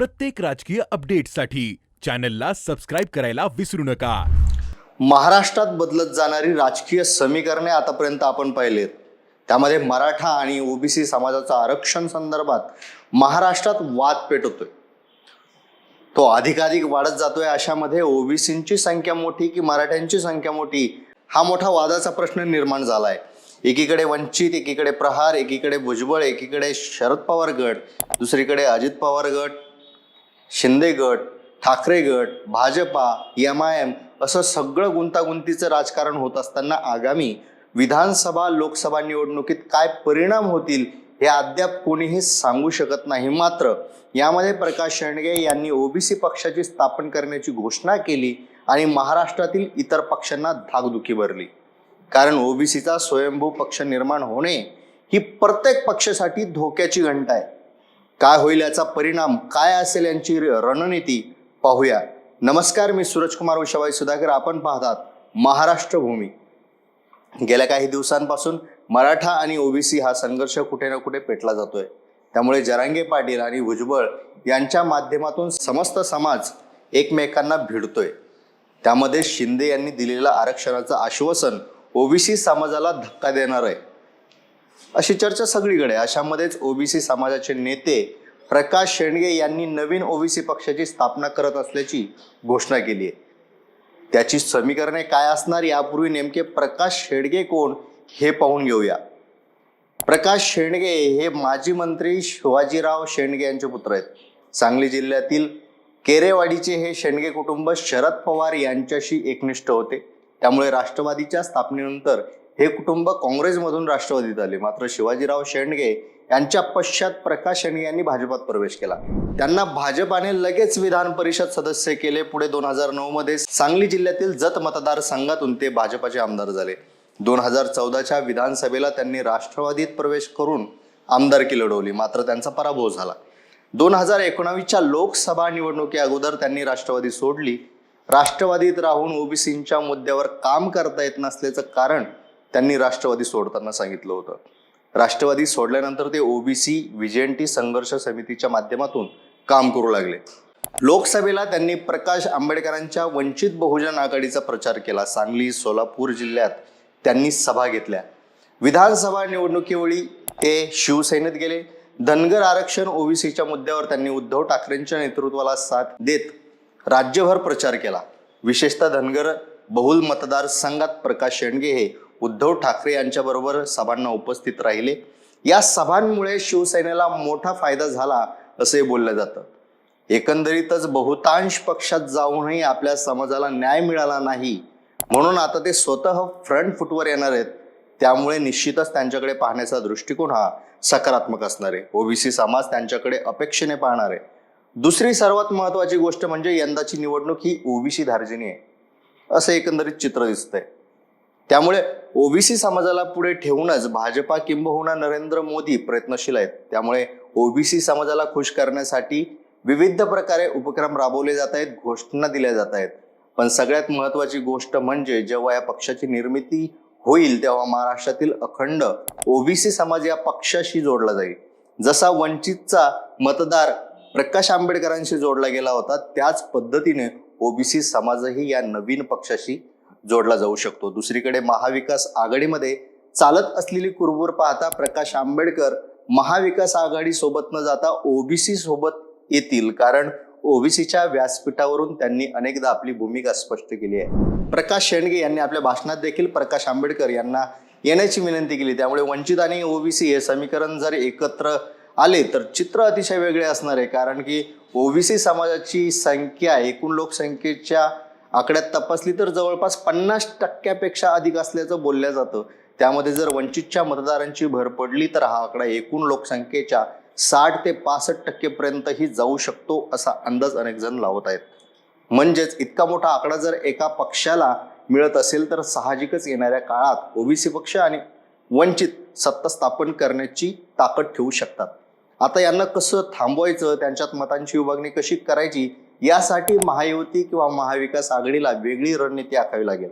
प्रत्येक राजकीय अपडेटसाठी चॅनलला सबस्क्राईब करायला विसरू नका. महाराष्ट्रात बदलत जाणारी राजकीय समीकरणे आतापर्यंत आपण पाहिलेत. त्यामध्ये मराठा आणि ओबीसी समाजाचा आरक्षण संदर्भात महाराष्ट्रात वाद पेटवतोय. तो अधिकाधिक वाढत जातोय अशामध्ये ओबीसींची संख्या मोठी की मराठ्यांची संख्या मोठी? हा मोठा वादाचा प्रश्न निर्माण झालाय. एकीकडे वंचित एकीकडे प्रहार एकीकडे भुजबळ एकीकडे शरद पवार गट दुसरीकडे अजित पवार गट. शिंदे गट ठाकरे गट भाजपा एम आय एम असं सगळं गुंतागुंतीचं राजकारण होत असताना आगामी विधानसभा लोकसभा निवडणुकीत काय परिणाम होतील हे अद्याप कोणीही सांगू शकत नाही. मात्र यामध्ये प्रकाश शेंडगे यांनी ओबीसी पक्षाची स्थापन करण्याची घोषणा केली आणि महाराष्ट्रातील इतर पक्षांना धाकधुकी भरली. कारण ओबीसीचा स्वयंभू पक्ष निर्माण होणे ही प्रत्येक पक्षासाठी धोक्याची घंटा आहे. काय होईल याचा परिणाम काय असेल यांची रणनीती पाहूया. नमस्कार मी सूरजकुमार उशाबाई सुधाकर. आपण पाहतात महाराष्ट्र भूमी. गेल्या काही दिवसांपासून मराठा आणि ओबीसी हा संघर्ष कुठे ना कुठे पेटला जातोय. त्यामुळे जरांगे पाटील आणि भुजबळ यांच्या माध्यमातून समस्त समाज एकमेकांना भिडतोय. त्यामध्ये शिंदे यांनी दिलेलं आरक्षणाचं आश्वासन ओबीसी समाजाला धक्का देणार आहे. अशी चर्चा सगळीकडे. अशामध्येच ओबीसी समाजाचे नेते प्रकाश शेंडगे यांनी नवीन ओबीसी पक्षाची स्थापना करत असल्याची घोषणा केली आहे. त्याची समीकरणे काय असणार यापूर्वी नेमके प्रकाश शेडगे कोण हे पाहून घेऊया. प्रकाश शेंडगे हे माजी मंत्री शिवाजीराव शेंडगे यांचे पुत्र आहेत. सांगली जिल्ह्यातील केरेवाडीचे हे शेंडगे कुटुंब शरद पवार यांच्याशी एकनिष्ठ होते. त्यामुळे राष्ट्रवादीच्या स्थापनेनंतर हे कुटुंब काँग्रेसमधून राष्ट्रवादीत आले. मात्र शिवाजीराव शेंडगे यांच्या पश्चात प्रकाश शेंडगे यांनी भाजपात प्रवेश केला. त्यांना भाजपाने लगेच विधान परिषद सदस्य केले. पुढे दोन हजार नऊ मध्ये सांगली जिल्ह्यातील जत मतदारसंघातून ते भाजपाचे आमदार झाले. दोन हजार चौदाच्या विधानसभेला त्यांनी राष्ट्रवादीत प्रवेश करून आमदारकी लढवली. मात्र त्यांचा पराभव झाला. दोन हजार एकोणावीसच्या लोकसभा निवडणुकी अगोदर त्यांनी राष्ट्रवादी सोडली. राष्ट्रवादीत राहून ओबीसींच्या मुद्द्यावर काम करता येत नसल्याचं कारण त्यांनी राष्ट्रवादी सोडताना सांगितलं होतं. राष्ट्रवादी सोडल्यानंतर ते ओबीसी विजेंटी संघर्ष समितीच्या माध्यमातून काम करू लागले. लोकसभेला त्यांनी प्रकाश आंबेडकरांच्या वंचित बहुजन आघाडीचा प्रचार केला. सांगली सोलापूर जिल्ह्यात त्यांनी सभा घेतल्या. विधानसभा निवडणुकीवेळी ते शिवसेनेत गेले. धनगर आरक्षण ओबीसीच्या मुद्द्यावर त्यांनी उद्धव ठाकरेंच्या नेतृत्वाला साथ देत राज्यभर प्रचार केला. विशेषतः धनगर बहुल मतदारसंघात प्रकाश शेंडगे हे उद्धव ठाकरे यांच्याबरोबर सभांना उपस्थित राहिले. या सभांमुळे शिवसेनेला मोठा फायदा झाला असे बोललं जातं. एकंदरीतच बहुतांश पक्षात जाऊनही आपल्या समाजाला न्याय मिळाला नाही. म्हणून आता ते स्वतः फ्रंट फुटवर येणार आहेत. त्यामुळे निश्चितच त्यांच्याकडे पाहण्याचा दृष्टिकोन हा सकारात्मक असणार आहे. ओबीसी समाज त्यांच्याकडे अपेक्षेने पाहणार आहे. दुसरी सर्वात महत्वाची गोष्ट म्हणजे यंदाची निवडणूक ही ओबीसी धार्जिनी आहे. असं एकंदरीत चित्र दिसतंय. त्यामुळे ओबीसी समाजाला पुढे ठेवूनच भाजपा किंबहुना नरेंद्र मोदी प्रयत्नशील आहेत. त्यामुळे ओबीसी समाजाला खुश करण्यासाठी विविध प्रकारे उपक्रम राबवले जात आहेत घोषणा दिल्या जात आहेत. पण सगळ्यात महत्वाची गोष्ट म्हणजे जेव्हा या पक्षाची निर्मिती होईल तेव्हा महाराष्ट्रातील अखंड ओबीसी समाज या पक्षाशी जोडला जाईल. जसा वंचितचा मतदार प्रकाश आंबेडकरांशी जोडला गेला होता त्याच पद्धतीने ओबीसी समाजही या नवीन पक्षाशी जोडला जाऊ शकतो. दुसरीकडे महाविकास आघाडीमध्ये चालत असलेली कुरबूर पाहता प्रकाश आंबेडकर महाविकास आघाडी सोबत न जाता ओबीसी सोबत येतील. कारण ओबीसीच्या व्यासपीठावरून त्यांनी अनेकदा आपली भूमिका स्पष्ट केली आहे. प्रकाश शेंडगे यांनी आपल्या भाषणात देखील प्रकाश आंबेडकर यांना येण्याची विनंती केली. त्यामुळे वंचित आणि ओबीसी हे समीकरण जर एकत्र आले तर चित्र अतिशय वेगळे असणार आहे. कारण की ओबीसी समाजाची संख्या एकूण लोकसंख्येच्या आकड्यात तपासली तर जवळपास पन्नास टक्क्यापेक्षा अधिक असल्याचं बोललं जातं. त्यामध्ये जर वंचितच्या मतदारांची भर पडली तर हा आकडा एकूण लोकसंख्येच्या साठ ते पासष्ट टक्केपर्यंतही जाऊ शकतो असा अंदाज अनेक जण लावत आहेत. म्हणजेच इतका मोठा आकडा जर एका पक्षाला मिळत असेल तर साहजिकच येणाऱ्या काळात ओबीसी पक्ष आणि वंचित सत्ता स्थापन करण्याची ताकद ठेवू शकतात. आता यांना कसं थांबवायचं त्यांच्यात मतांची विभागणी कशी करायची यासाठी महायुती किंवा महाविकास आघाडीला वेगळी रणनीती आखावी लागेल.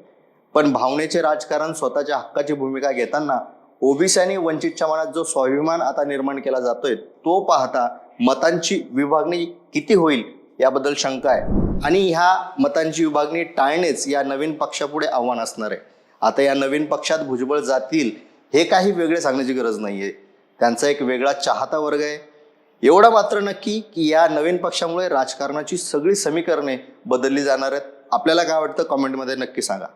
पण भावनेचे राजकारण स्वतःच्या हक्काची भूमिका घेताना ओबीसी आणि वंचितच्या मनात जो स्वाभिमान आता निर्माण केला जातोय तो पाहता मतांची विभागणी किती होईल याबद्दल शंका आहे. आणि ह्या मतांची विभागणी टाळणेच या नवीन पक्षापुढे आव्हान असणार आहे. आता या नवीन पक्षात भुजबळ जातील हे काही वेगळे सांगण्याची गरज नाही आहे त्यांचा एक वेगळा चाहता वर्ग आहे. एवढं मात्र नक्की की या नवीन पक्षामुळे राजकारणाची सगळी समीकरणे बदलली जाणार आहेत. आपल्याला काय वाटतं? कॉमेंटमध्ये नक्की सांगा.